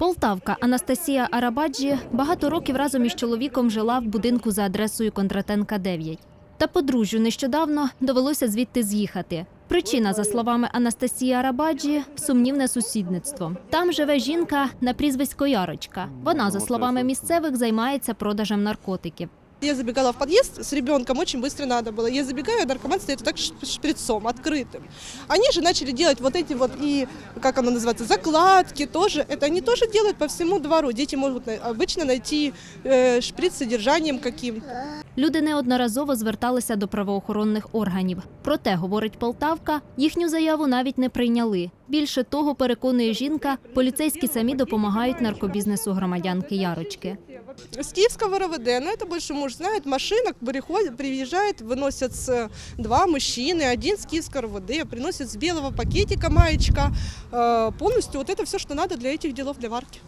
Полтавка Анастасія Арабаджі багато років разом із чоловіком жила в будинку за адресою Контратенка 9. Та подружжю нещодавно довелося звідти з'їхати. Причина, за словами Анастасії Арабаджі, сумнівне сусідництво. Там живе жінка на прізвисько Ярочка. Вона, за словами місцевих, займається продажем наркотиків. Я забегала в подъезд с ребенком, очень быстро надо было. Я забегаю, а наркоман стоит вот так ш- шприцом, открытым. Они же начали делать вот эти вот и, как оно называется, закладки тоже. Это они тоже делают по всему двору. Дети могут на- обычно найти э, шприц с содержанием каким Люди неодноразово зверталися до правоохоронних органів. Проте, говорить Полтавка, їхню заяву навіть не прийняли. Більше того, переконує жінка, поліцейські самі допомагають наркобізнесу громадянки Ярочки. С Киевского РОВД, но это больше муж знает, машина приходит, приезжает, выносят с- два мужчины, один с Киевского РОВД, приносит с белого пакетика маечка, э, полностью вот это все, что надо для этих делов, для варки.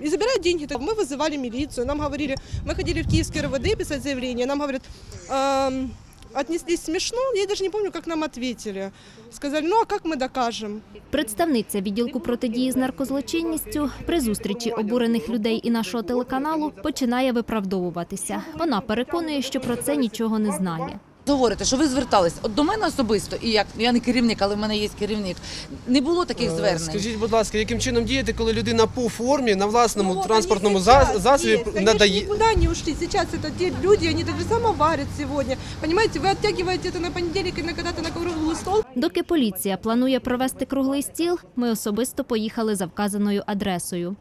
И забирают деньги. Так Мы вызывали милицию, нам говорили, мы ходили в Киевский РВД писать заявление, нам говорят, эм, отнеслись смешно, я даже не помню, как нам ответили. Сказали, ну а как мы докажем? Представниця відділку протидії з наркозлочинністю при зустрічі обурених людей і нашого телеканалу починає виправдовуватися. Вона переконує, що про це нічого не знає. Говорите, що ви звертались от до мене особисто, і як я не керівник, але в мене є керівник. Не було таких Е, звернень. Скажіть, будь ласка, яким чином діяти, коли людина по формі на власному Ну вот транспортному они за- сейчас засобі есть. Они надає. ж никуда не ушли. Сейчас это те люди, они так же само варят сегодня. Понимаете, вы оттягиваете это на понедельник и на когда-то на круглый стол. Доки поліція планує провести круглий стіл, ми особисто поїхали за вказаною адресою.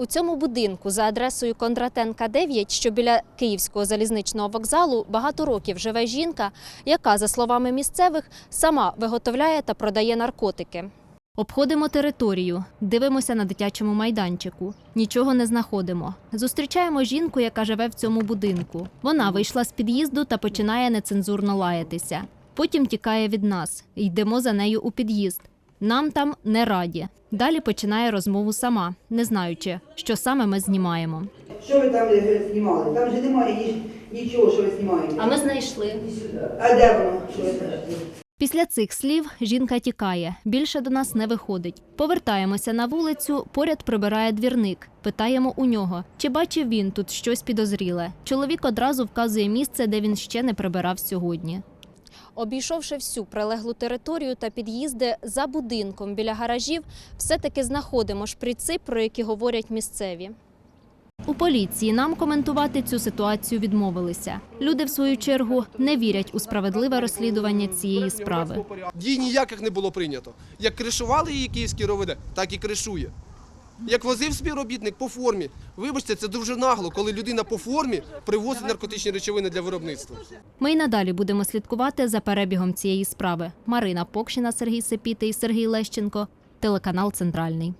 У цьому будинку за адресою Кондратенка 9, що біля Київського залізничного вокзалу, багато років живе жінка, яка, за словами місцевих, сама виготовляє та продає наркотики. Обходимо територію, дивимося на дитячому майданчику. Нічого не знаходимо. Зустрічаємо жінку, яка живе в цьому будинку. Вона вийшла з під'їзду та починає нецензурно лаятися. Потім тікає від нас. Йдемо за нею у під'їзд. Нам там не раді. Далі починає розмову сама, не знаючи, що саме ми знімаємо. Що ви там е, знімали? Там же немає нічого, що ви знімаєте. знайшли. А де воно? Після цих слів жінка тікає, більше до нас не виходить. Повертаємося на вулицю, поряд прибирає двірник. Питаємо у нього, чи бачив він тут щось підозріле. Чоловік одразу вказує місце, де він ще не прибирав сьогодні. Обійшовши всю прилеглу територію та під'їзди за будинком біля гаражів, все-таки знаходимо шприци, про які говорять місцеві. У поліції нам коментувати цю ситуацію відмовилися. Люди, в свою чергу, не вірять у справедливе розслідування цієї справи. Дій ніяких не було прийнято. Як кришували її київські роведе, так і кришує. Як возив співробітник по формі, вибачте, це дуже нагло, коли людина по формі привозить наркотичні речовини для виробництва. Ми й надалі будемо слідкувати за перебігом цієї справи. Марина Покшина, Сергій Сепіти і Сергій Лещенко, телеканал Центральний.